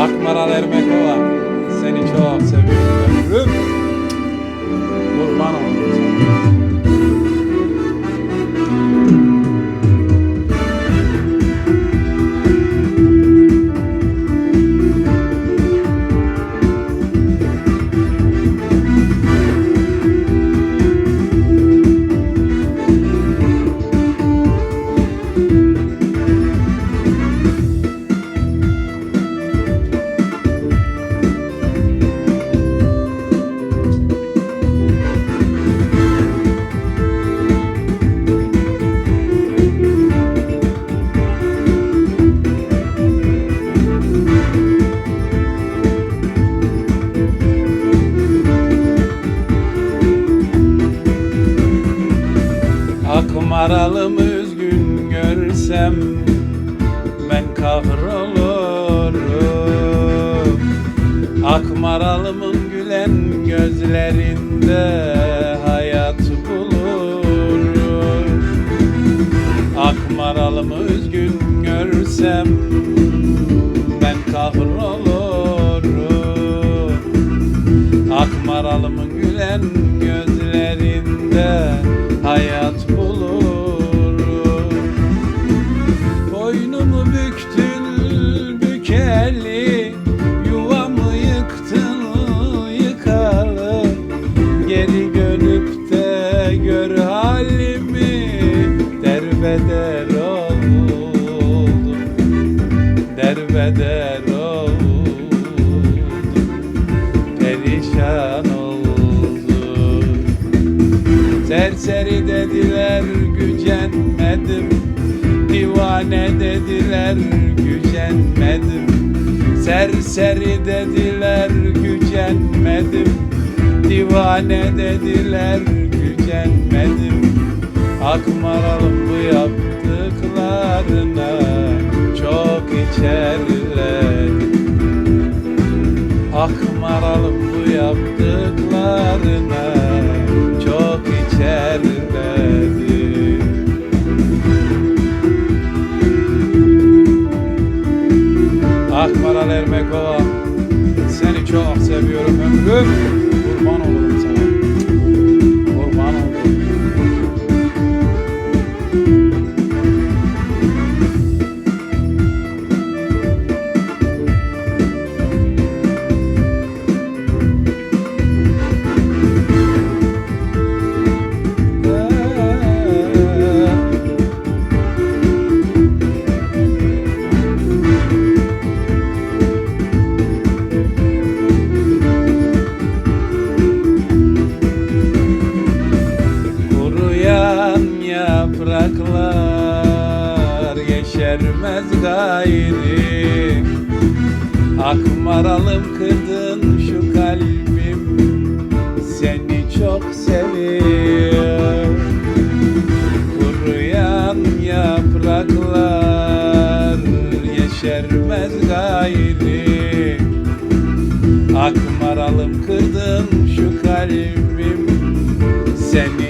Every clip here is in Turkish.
Akmaral Ermekova. Seni çok seviyorum ömrüm. Kurban sana. Akmaralım üzgün görsem ben kahrolurum. Akmaralımın gülen gözlerinde hayat bulurum. Akmaralımı üzgün görsem ben kahrolurum. Akmaralımın gülen gözlerinde Derbeder oldum Derbeder oldum. Perişan oldum. Serseri dediler gücenmedim. Divane dediler gücenmedim. Serseri dediler gücenmedim. Divane dediler gücenmedim. Akmaralım yaptıklarına Çok içerledim Akmaralım bu yaptıklarına çok içerledi. Akmaral Ermekova seni çok seviyorum ömrüm. Kurban olurum sana. Yeşermez gayri. Akmaralım kırdın şu kalbim Seni çok seviyor Kuruyan yapraklar yeşermez gayri. Akmaralım kırdın şu kalbim Seni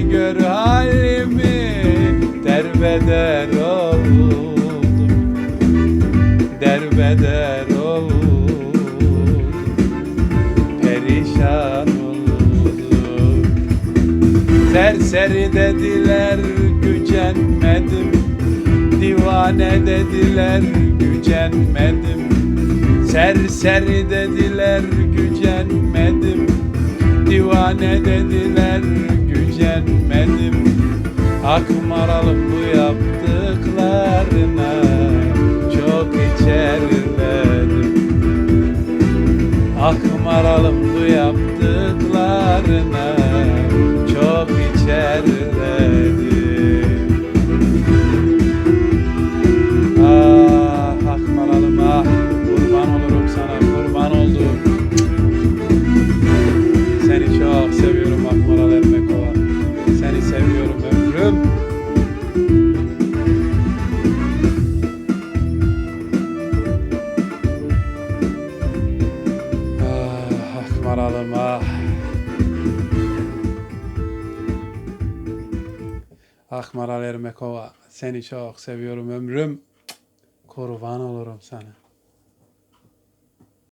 gör halimi Derbeder oldum. Derbeder oldum. Perişan oldum. Serseri dediler gücenmedim. Divane dediler gücenmedim. Serseri dediler gücenmedim. Divane dediler gücenmedim Akmaralım bu yaptıklarına Çok içerledim Akmaralım bu yaptıklarına çok içerledim. Ah Akmaralım ah kurban olurum sana kurban oldum. Ah Maral Ermekova seni çok seviyorum ömrüm. Kurban olurum sana.